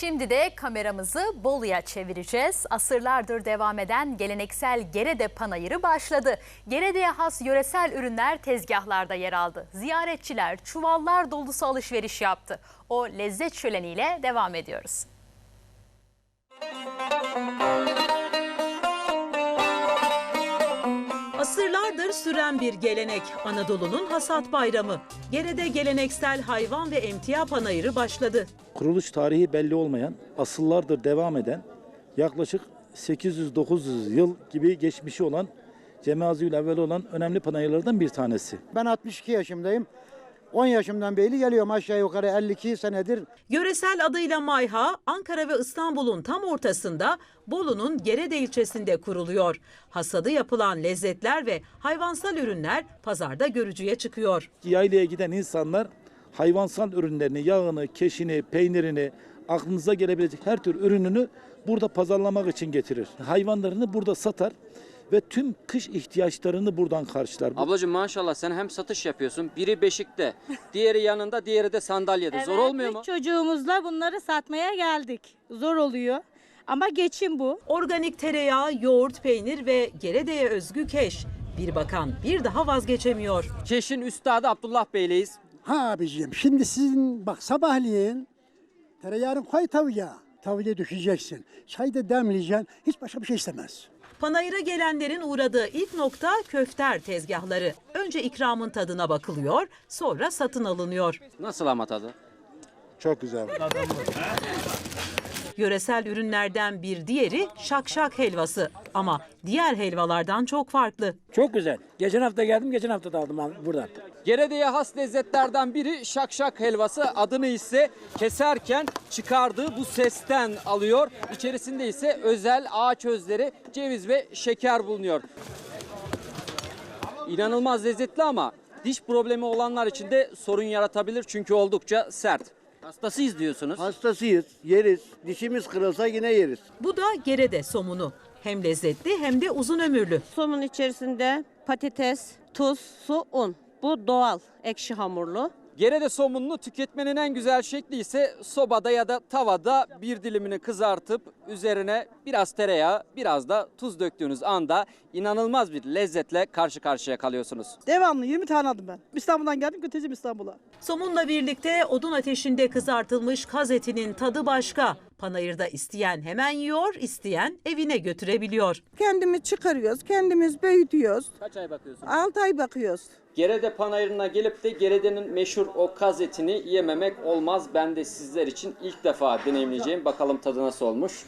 Şimdi de kameramızı Bolu'ya çevireceğiz. Asırlardır devam eden geleneksel Gerede Panayırı başladı. Gerede'ye has yöresel ürünler tezgahlarda yer aldı. Ziyaretçiler çuvallar dolusu alışveriş yaptı. O lezzet şöleniyle devam ediyoruz. Asırlardır süren bir gelenek Anadolu'nun hasat bayramı. Gerede geleneksel hayvan ve emtia panayırı başladı. kuruluş tarihi belli olmayan, asıllardır devam eden, yaklaşık 800-900 yıl gibi geçmişi olan, Cemaziyül evvel olan önemli panayırlardan bir tanesi. Ben 62 yaşımdayım. 10 yaşımdan beri geliyorum aşağı yukarı 52 senedir. Yöresel adıyla Mayha, Ankara ve İstanbul'un tam ortasında Bolu'nun Gerede ilçesinde kuruluyor. Hasadı yapılan lezzetler ve hayvansal ürünler pazarda görücüye çıkıyor. Yaylaya giden insanlar hayvansal ürünlerini, yağını, keşini, peynirini, aklınıza gelebilecek her tür ürününü burada pazarlamak için getirir. Hayvanlarını burada satar ve tüm kış ihtiyaçlarını buradan karşılar. Ablacığım maşallah sen hem satış yapıyorsun. Biri beşikte, diğeri yanında, diğeri de sandalyede. Zor olmuyor üç mu? çocuğumuzla bunları satmaya geldik. Zor oluyor. Ama geçim bu. Organik tereyağı, yoğurt, peynir ve Gerede'ye özgü keş. Bir bakan bir daha vazgeçemiyor. Keşin üstadı Abdullah Bey'leyiz. Ha abicim şimdi sizin bak sabahleyin tereyağını koy tavuğa. Tavuğa düşeceksin. Çay da demleyeceksin. Hiç başka bir şey istemez. Panayıra gelenlerin uğradığı ilk nokta köfter tezgahları. Önce ikramın tadına bakılıyor, sonra satın alınıyor. Nasıl ama tadı? Çok güzel. Yöresel ürünlerden bir diğeri şakşak helvası. Ama diğer helvalardan çok farklı. Çok güzel. Geçen hafta geldim, geçen hafta da aldım buradan. Gerede'ye has lezzetlerden biri şakşak helvası. Adını ise keserken çıkardığı bu sesten alıyor. İçerisinde ise özel ağaç özleri, ceviz ve şeker bulunuyor. İnanılmaz lezzetli ama diş problemi olanlar için de sorun yaratabilir çünkü oldukça sert. Hastasıyız diyorsunuz. Hastasıyız, yeriz. Dişimiz kırılsa yine yeriz. Bu da gerede somunu. Hem lezzetli hem de uzun ömürlü. Somun içerisinde patates, tuz, su, un. Bu doğal, ekşi hamurlu. Gerede somununu tüketmenin en güzel şekli ise sobada ya da tavada bir dilimini kızartıp üzerine biraz tereyağı, biraz da tuz döktüğünüz anda inanılmaz bir lezzetle karşı karşıya kalıyorsunuz. Devamlı 20 tane aldım ben. İstanbul'dan geldim götüreceğim İstanbul'a. Somunla birlikte odun ateşinde kızartılmış kaz etinin tadı başka. Panayırda isteyen hemen yiyor, isteyen evine götürebiliyor. Kendimiz çıkarıyoruz, kendimiz büyütüyoruz. Kaç ay bakıyorsunuz? 6 ay bakıyoruz. Gerede panayırına gelip de Gerede'nin meşhur o kaz etini yememek olmaz. Ben de sizler için ilk defa deneyimleyeceğim. Bakalım tadı nasıl olmuş.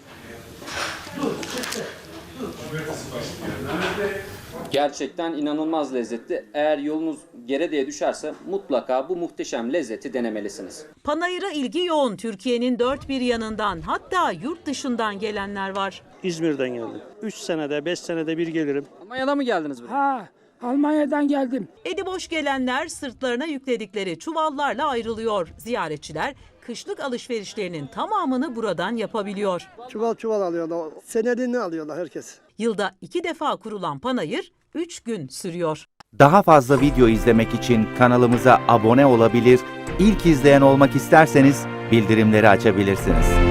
Gerçekten inanılmaz lezzetli. Eğer yolunuz Gerede'ye düşerse mutlaka bu muhteşem lezzeti denemelisiniz. Panayıra ilgi yoğun Türkiye'nin dört bir yanından hatta yurt dışından gelenler var. İzmir'den geldim. 3 senede, 5 senede bir gelirim. Almanya'da mı geldiniz buraya? Ha, Almanya'dan geldim. Eli boş gelenler sırtlarına yükledikleri çuvallarla ayrılıyor. Ziyaretçiler kışlık alışverişlerinin tamamını buradan yapabiliyor. Çuval çuval alıyorlar. Senedini alıyorlar herkes. Yılda iki defa kurulan panayır 3 gün sürüyor. Daha fazla video izlemek için kanalımıza abone olabilir, ilk izleyen olmak isterseniz bildirimleri açabilirsiniz.